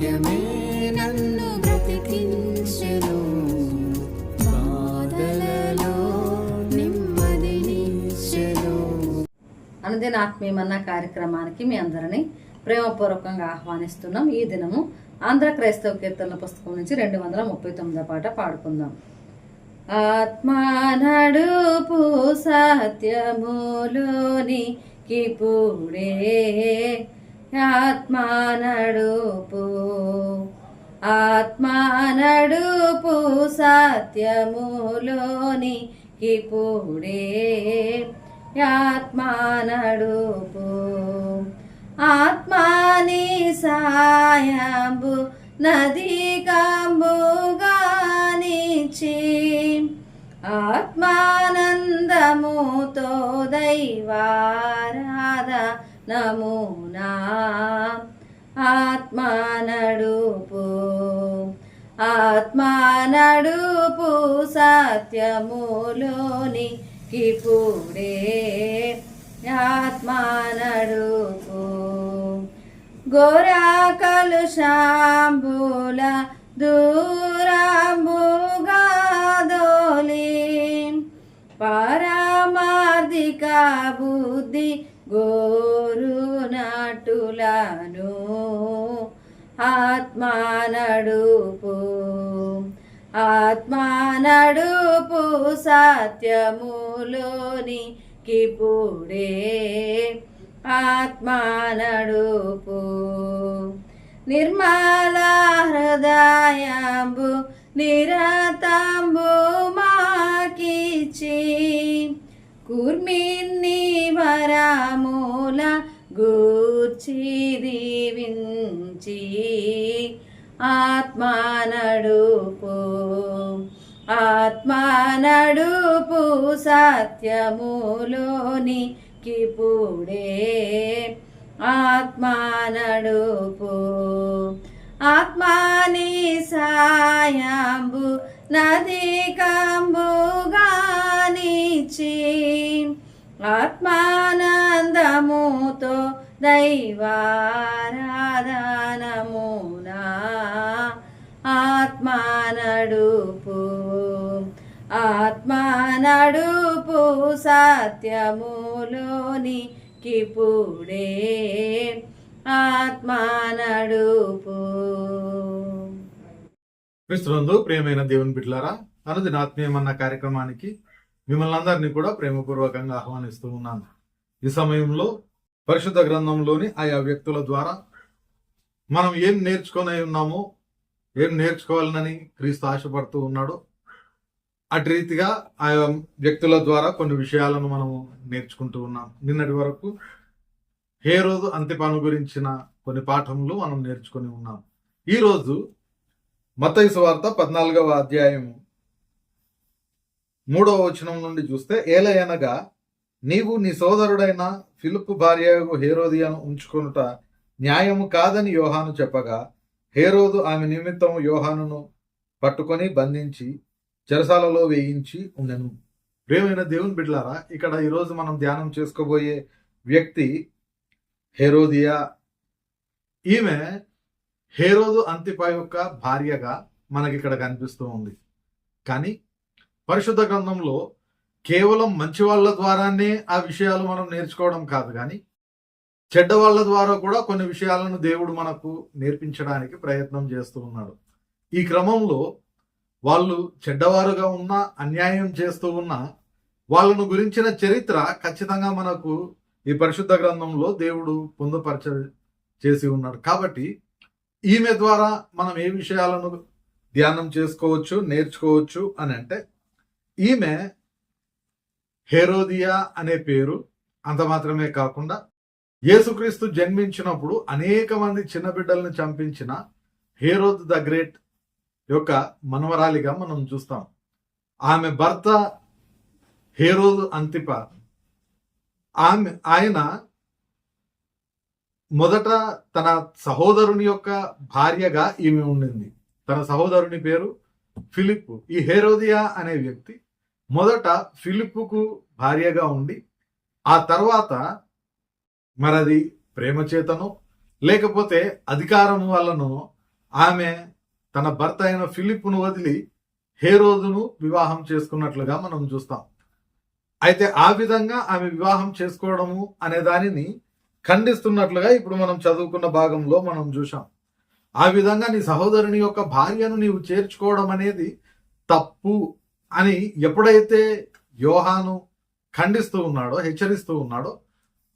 వాక్యమే నన్ను బ్రతికించెను. అనుదిన ఆత్మీయమన్న కార్యక్రమానికి మీ అందరినీ ప్రేమపూర్వకంగా ఆహ్వానిస్తున్నాం. ఈ దినము ఆంధ్ర క్రైస్తవ కీర్తనల పుస్తకం నుంచి రెండు వందల ముప్పై తొమ్మిదో పాట పాడుకుందాం. ఆత్మా నడుపు సత్యములోని కిపుడే ఆత్మా నడుపు ఆత్మా నడుపు సత్యములోని కిపుడే ఆత్మా నడుపు ఆత్మాని సాయంబు నది కాంబుగానిచి ఆత్మానందముతో దైవారాధ నమూనా ఆత్మా నడుపు. ఆత్మా నడుపు సత్యములోని కిపుడే ఆత్మా నడుపు. గోరా కలుషాంబుల దూరాంబుగా దోలి. పారామార్థిక బుద్ధి గో నటులను ఆత్మా నడుపు ఆత్మా నడుపు సత్యములోని కిపుడే ఆత్మా నడుపు నిర్మల హృదయంబు నిరతంబు మాకిచి కుర్మిన్ని వరమూల గూర్చి దీవించి ఆత్మా నడుపు ఆత్మా నడుపు సత్యములోని కిపుడే ఆత్మా నడుపు ఆత్మాని సాయంబు నది కంబుగానిచి ఆత్మానందముతో దైవారాధనమునా ఆత్మా నడుపు ఆత్మా నడుపు సత్యములోని కిపుడే ఆత్మా నడుపు క్రిస్తునందు ప్రియమైన దేవుని బిడ్లారా అనుదిన ఆత్మీయమన్న కార్యక్రమానికి మిమ్మల్ని అందరినీ కూడా ప్రేమపూర్వకంగా ఆహ్వానిస్తూ ఉన్నాను. ఈ సమయంలో పరిశుద్ధ గ్రంథంలోని ఆయా వ్యక్తుల ద్వారా మనం ఏం నేర్చుకొని ఉన్నామో ఏం నేర్చుకోవాలని క్రీస్తు ఆశపడుతూ ఉన్నాడో. అటు రీతిగా ఆయా వ్యక్తుల ద్వారా కొన్ని విషయాలను మనము నేర్చుకుంటూ ఉన్నాం. నిన్నటి వరకు ఏ రోజు అంత్యపాను గురించిన కొన్ని పాఠములు మనం నేర్చుకొని ఉన్నాం. ఈరోజు రోజు వార్త పద్నాలుగవ అధ్యాయం మూడవ వచనం నుండి చూస్తే ఏలయనగా నీవు నీ సోదరుడైన ఫిలిప్ భార్య హేరోదియను ఉంచుకొనుట న్యాయము కాదని యోహాను చెప్పగా హేరోదు ఆమె నిమిత్తం యోహానును పట్టుకొని బంధించి చెరసాలలో వేయించి ఉండెను. ప్రేమైన దేవుని బిడ్డలారా ఇక్కడ ఈరోజు మనం ధ్యానం చేసుకోబోయే వ్యక్తి హేరోదియా. ఈమె హేరోదు అంతిపా యొక్క భార్యగా మనకి ఇక్కడ కనిపిస్తూ ఉంది. కానీ పరిశుద్ధ గ్రంథంలో కేవలం మంచి వాళ్ళ ద్వారానే ఆ విషయాలు మనం నేర్చుకోవడం కాదు కానీ చెడ్డ వాళ్ళ ద్వారా కూడా కొన్ని విషయాలను దేవుడు మనకు నేర్పించడానికి ప్రయత్నం చేస్తూ ఉన్నాడు. ఈ క్రమంలో వాళ్ళు చెడ్డవారుగా ఉన్నా అన్యాయం చేస్తూ ఉన్నా వాళ్ళను గురించిన చరిత్ర ఖచ్చితంగా మనకు ఈ పరిశుద్ధ గ్రంథంలో దేవుడు పొందుపరచ చేసి ఉన్నాడు. కాబట్టి ఈమె ద్వారా మనం ఏ విషయాలను ధ్యానం చేసుకోవచ్చు నేర్చుకోవచ్చు అని అంటే ఈమె హేరోదియా అనే పేరు అంత మాత్రమే కాకుండా యేసుక్రీస్తు జన్మించినప్పుడు అనేక మంది చిన్న బిడ్డలను చంపించిన హేరోద్ ద గ్రేట్ యొక్క మనవరాలిగా మనం చూస్తాం. ఆమె భర్త హేరోద్ అంతిప. ఆమె ఆయన మొదట తన సహోదరుని యొక్క భార్యగా ఈమె ఉండింది. తన సహోదరుని పేరు ఫిలిప్ ఈ హేరోదియా అనే వ్యక్తి మొదట ఫిలిప్పుకు భార్యగా ఉండి ఆ తర్వాత మరది ప్రేమ చేతను లేకపోతే అధికారం వల్లనో ఆమె తన భర్త అయిన ఫిలిప్ను వదిలి హేరోదును వివాహం చేసుకున్నట్లుగా మనం చూస్తాం. అయితే ఆ విధంగా ఆమె వివాహం చేసుకోవడము అనే దానిని ఖండిస్తున్నట్లుగా ఇప్పుడు మనం చదువుకున్న భాగంలో మనం చూసాం ఆ విధంగా నీ సహోదరుని యొక్క భార్యను నీవు చేర్చుకోవడం అనేది తప్పు అని ఎప్పుడైతే యోహాను ఖండిస్తూ ఉన్నాడో హెచ్చరిస్తూ ఉన్నాడో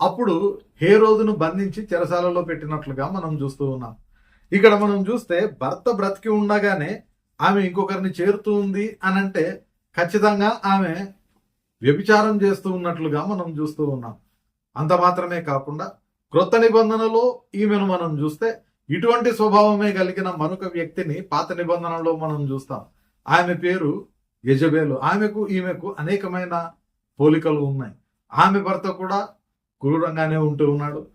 అప్పుడు హేరోదును బంధించి చెరసాలలో పెట్టినట్లుగా మనం చూస్తూ ఉన్నాం. ఇక్కడ మనం చూస్తే భర్త బ్రతికి ఉండగానే ఆమె ఇంకొకరిని చేరుతూ ఉంది అని అంటే ఖచ్చితంగా ఆమె వ్యభిచారం చేస్తూ ఉన్నట్లుగా మనం చూస్తూ ఉన్నాం. అంత మాత్రమే కాకుండా క్రొత్త నిబంధనలో ఈమెను మనం చూస్తే ఇటువంటి స్వభావమే కలిగిన మరొక వ్యక్తిని పాత నిబంధనలో మనం చూస్తాం. ఆమె పేరు యజబేలు. ఆమెకు ఈమెకు అనేకమైన పోలికలు ఉన్నాయి. ఆమె భర్త కూడా క్రూరంగానే ఉంటూ ఉన్నాడు.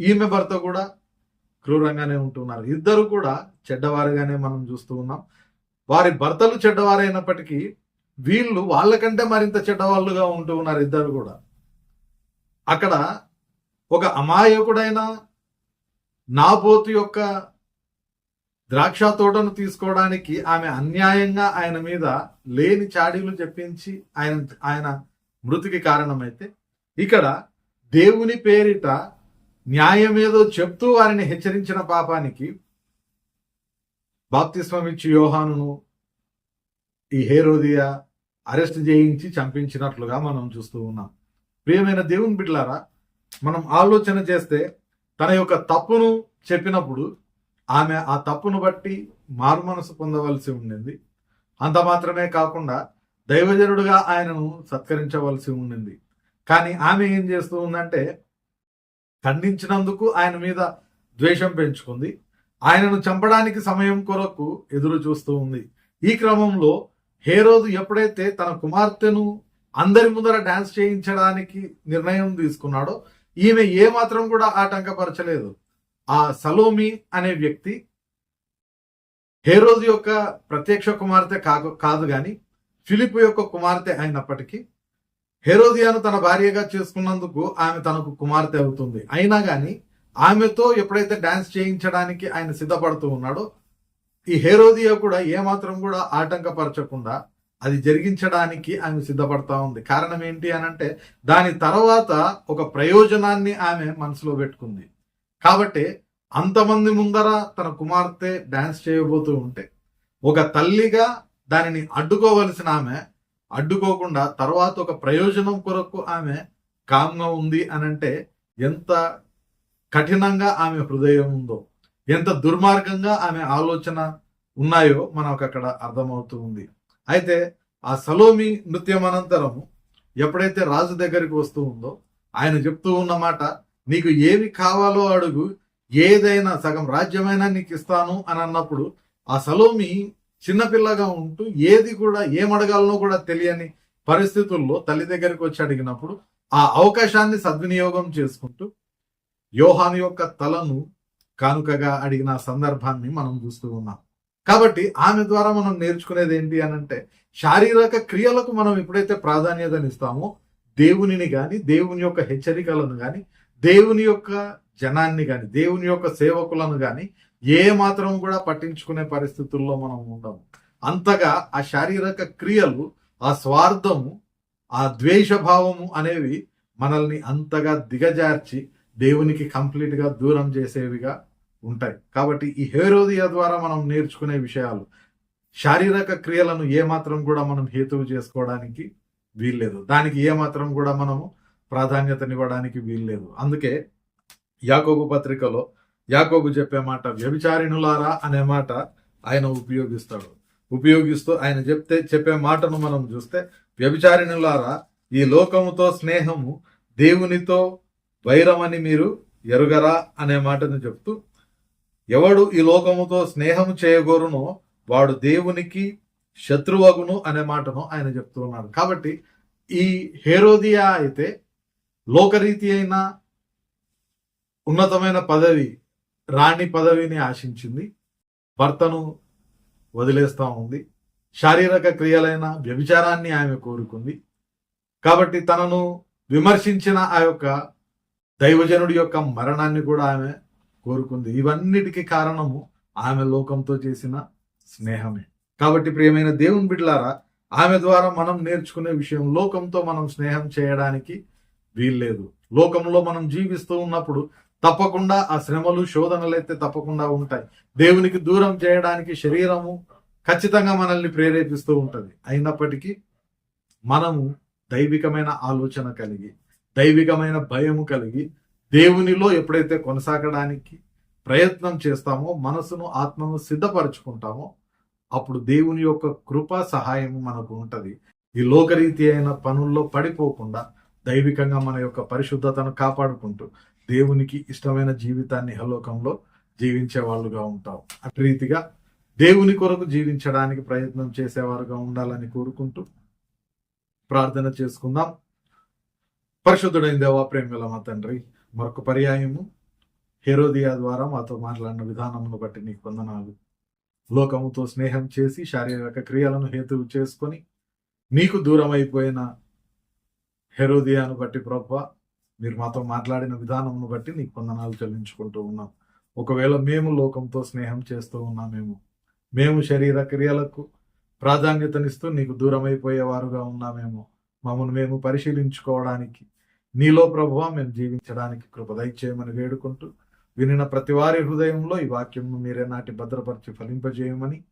ఈమె భర్త కూడా క్రూరంగానే ఉంటున్నారు ఇద్దరు కూడా చెడ్డవారుగానే మనం చూస్తూ ఉన్నాం. వారి భర్తలు చెడ్డవారైనప్పటికీ వీళ్ళు వాళ్ళకంటే మరింత చెడ్డవాళ్ళుగా ఉంటూ ఉన్నారు ఇద్దరు కూడా. అక్కడ ఒక అమాయకుడైన నాబోతు యొక్క ద్రాక్ష తోటను తీసుకోవడానికి ఆమె అన్యాయంగా ఆయన మీద లేని చాడీలు చెప్పించి ఆయన ఆయన మృతికి కారణమైతే ఇక్కడ దేవుని పేరిట న్యాయమేదో చెప్తూ వారిని హెచ్చరించిన పాపానికి బాప్తిస్వామిచ్చి ఇచ్చి యోహానును ఈ హేరోదియా అరెస్ట్ చేయించి చంపించినట్లుగా మనం చూస్తూ ఉన్నాం. ప్రియమైన దేవుని బిడ్డలారా మనం ఆలోచన చేస్తే తన యొక్క తప్పును చెప్పినప్పుడు ఆమె ఆ తప్పును బట్టి మారు మనసు పొందవలసి ఉండింది. అంత మాత్రమే కాకుండా దైవజనుడుగా ఆయనను సత్కరించవలసి ఉండింది. కానీ ఆమె ఏం చేస్తూ ఉందంటే ఖండించినందుకు ఆయన మీద ద్వేషం పెంచుకుంది. ఆయనను చంపడానికి సమయం కొరకు ఎదురు చూస్తూ ఉంది. ఈ క్రమంలో హేరోదు ఎప్పుడైతే తన కుమార్తెను అందరి ముందర డాన్స్ చేయించడానికి నిర్ణయం తీసుకున్నాడో ఈమె ఏ మాత్రం కూడా ఆటంకపరచలేదు. ఆ సలోమి అనే వ్యక్తి హేరోజు యొక్క ప్రత్యక్ష కుమార్తె కాదు కాదు కానీ ఫిలిప్ యొక్క కుమార్తె అయినప్పటికీ హెరోదియాను తన భార్యగా చేసుకున్నందుకు ఆమె తనకు కుమార్తె అవుతుంది. అయినా కానీ ఆమెతో ఎప్పుడైతే డాన్స్ చేయించడానికి ఆయన సిద్ధపడుతూ ఉన్నాడో ఈ హేరోదియా కూడా ఏమాత్రం కూడా ఆటంకపరచకుండా అది జరిగించడానికి ఆమె సిద్ధపడతా ఉంది. కారణం ఏంటి అని అంటే దాని తర్వాత ఒక ప్రయోజనాన్ని ఆమె మనసులో పెట్టుకుంది. కాబట్టి అంతమంది ముందర తన కుమార్తె డాన్స్ చేయబోతూ ఉంటే ఒక తల్లిగా దానిని అడ్డుకోవలసిన ఆమె అడ్డుకోకుండా తర్వాత ఒక ప్రయోజనం కొరకు ఆమె కామ్గా ఉంది అని అంటే ఎంత కఠినంగా ఆమె హృదయం ఉందో ఎంత దుర్మార్గంగా ఆమె ఆలోచన ఉన్నాయో మనకు అక్కడ అర్థమవుతూ ఉంది. అయితే ఆ సలోమి నృత్యం అనంతరము ఎప్పుడైతే రాజు దగ్గరికి వస్తూ ఉందో ఆయన చెప్తూ ఉన్నమాట నీకు ఏవి కావాలో అడుగు ఏదైనా సగం రాజ్యమైనా నీకు ఇస్తాను అని అన్నప్పుడు ఆ సలోమి చిన్నపిల్లగా ఉంటూ ఏది కూడా ఏం అడగాలనో కూడా తెలియని పరిస్థితుల్లో తల్లి దగ్గరికి వచ్చి అడిగినప్పుడు ఆ అవకాశాన్ని సద్వినియోగం చేసుకుంటూ యోహాను యొక్క తలను కానుకగా అడిగిన సందర్భాన్ని మనం చూస్తూ ఉన్నాం. కాబట్టి ఆమె ద్వారా మనం నేర్చుకునేది ఏంటి అని అంటే శారీరక క్రియలకు మనం ఎప్పుడైతే ప్రాధాన్యతనిస్తామో దేవునిని కానీ దేవుని యొక్క హెచ్చరికలను కానీ దేవుని యొక్క జనాన్ని కానీ దేవుని యొక్క సేవకులను కానీ ఏ మాత్రం కూడా పట్టించుకునే పరిస్థితుల్లో మనం ఉండము. అంతగా ఆ శారీరక క్రియలు ఆ స్వార్థము ఆ ద్వేషభావము అనేవి మనల్ని అంతగా దిగజార్చి దేవునికి కంప్లీట్గా దూరం చేసేవిగా ఉంటాయి. కాబట్టి ఈ హేరోదియ ద్వారా మనం నేర్చుకునే విషయాలు శారీరక క్రియలను ఏ మాత్రం కూడా మనం హేతువు చేసుకోవడానికి వీల్లేదు. దానికి ఏ మాత్రం కూడా మనము ప్రాధాన్యతనివ్వడానికి వీల్లేదు. అందుకే యాకోబు పత్రికలో యాకోబు చెప్పే మాట వ్యభిచారిణులారా అనే మాట ఆయన ఉపయోగిస్తాడు. ఉపయోగిస్తూ ఆయన చెప్తే చెప్పే మాటను మనం చూస్తే వ్యభిచారిణులారా ఈ లోకముతో స్నేహము దేవునితో వైరమని మీరు ఎరుగరా అనే మాటను చెప్తూ ఎవడు ఈ లోకముతో స్నేహము చేయగోరునో వాడు దేవునికి శత్రువగును అనే మాటను ఆయన చెప్తూ ఉన్నాడు. కాబట్టి ఈ హేరోదియా అయితే లోకరీతి అయిన ఉన్నతమైన పదవి రాణి పదవిని ఆశించింది. భర్తను వదిలేస్తూ ఉంది. శారీరక క్రియలైన వ్యభిచారాన్ని ఆమె కోరుకుంది. కాబట్టి తనను విమర్శించిన ఆ యొక్క దైవజనుడి యొక్క మరణాన్ని కూడా ఆమె కోరుకుంది. ఇవన్నిటికీ కారణము ఆమె లోకంతో చేసిన స్నేహమే. కాబట్టి ప్రియమైన దేవుని బిడ్డలారా ఆమె ద్వారా మనం నేర్చుకునే విషయం లోకంతో మనం స్నేహం చేయడానికి వీల్లేదు. లోకంలో మనం జీవిస్తూ ఉన్నప్పుడు తప్పకుండా ఆ శ్రమలు శోధనలు అయితే తప్పకుండా ఉంటాయి. దేవునికి దూరం చేయడానికి శరీరము ఖచ్చితంగా మనల్ని ప్రేరేపిస్తూ ఉంటుంది. అయినప్పటికీ మనము దైవికమైన ఆలోచన కలిగి దైవికమైన భయము కలిగి దేవునిలో ఎప్పుడైతే కొనసాగడానికి ప్రయత్నం చేస్తామో మనసును ఆత్మను సిద్ధపరచుకుంటామో అప్పుడు దేవుని యొక్క కృప సహాయము మనకు ఉంటుంది. ఈ లోకరీతి అయిన పనుల్లో పడిపోకుండా దైవికంగా మన యొక్క పరిశుద్ధతను కాపాడుకుంటూ దేవునికి ఇష్టమైన జీవితాన్ని హలోకంలో జీవించే వాళ్ళుగా ఉంటాం. అటు రీతిగా దేవుని కొరకు జీవించడానికి ప్రయత్నం చేసేవారుగా ఉండాలని కోరుకుంటూ ప్రార్థన చేసుకుందాం. పరిశుద్ధుడైన దేవా ప్రేమల మా తండ్రి మరొక పర్యాయము హెరోదియా ద్వారా మాతో మాట్లాడిన విధానమును బట్టి నీకు వందనాలు. లోకముతో స్నేహం చేసి శారీరక క్రియలను హేతువు చేసుకొని నీకు దూరం అయిపోయిన హెరోదియాను బట్టి ప్రభు మీరు మాతో మాట్లాడిన విధానమును బట్టి నీకు వందనాలు చెల్లించుకుంటూ ఉన్నాం. ఒకవేళ మేము లోకంతో స్నేహం చేస్తూ ఉన్నామేమో మేము శరీర క్రియలకు ప్రాధాన్యతనిస్తూ నీకు దూరమైపోయేవారుగా ఉన్నామేమో మమ్మల్ని మేము పరిశీలించుకోవడానికి నీలో ప్రభువ మేము జీవించడానికి కృప చేయమని వేడుకుంటూ వినిన ప్రతి వారి హృదయంలో ఈ వాక్యంను మీరే నాటి భద్రపరిచి ఫలింపజేయమని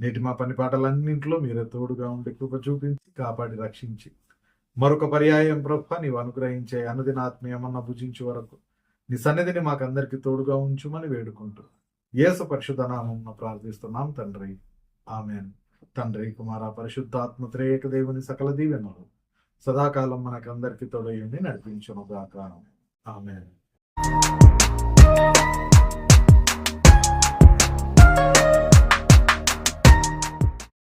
నేటి మా పని పాటలన్నింటిలో మీరే తోడుగా ఉండి కృప చూపించి కాపాడి రక్షించి మరొక పర్యాయం ప్రభ నీవు అనుగ్రహించే అనుదిన ఆత్మీయమన్న భుజించే వరకు నీ సన్నిధిని మాకందరికీ తోడుగా ఉంచుమని వేడుకుంటూ యేసు పరిశుద్ధ నామం ప్రార్థిస్తున్నాం తండ్రి. ఆమెన్. తండ్రి కుమార పరిశుద్ధాత్మ త్రేయక దేవుని సకల దీవెనలు సదాకాలం మనకందరికి తోడయుండి నడిపించును గాక ఆమెన్.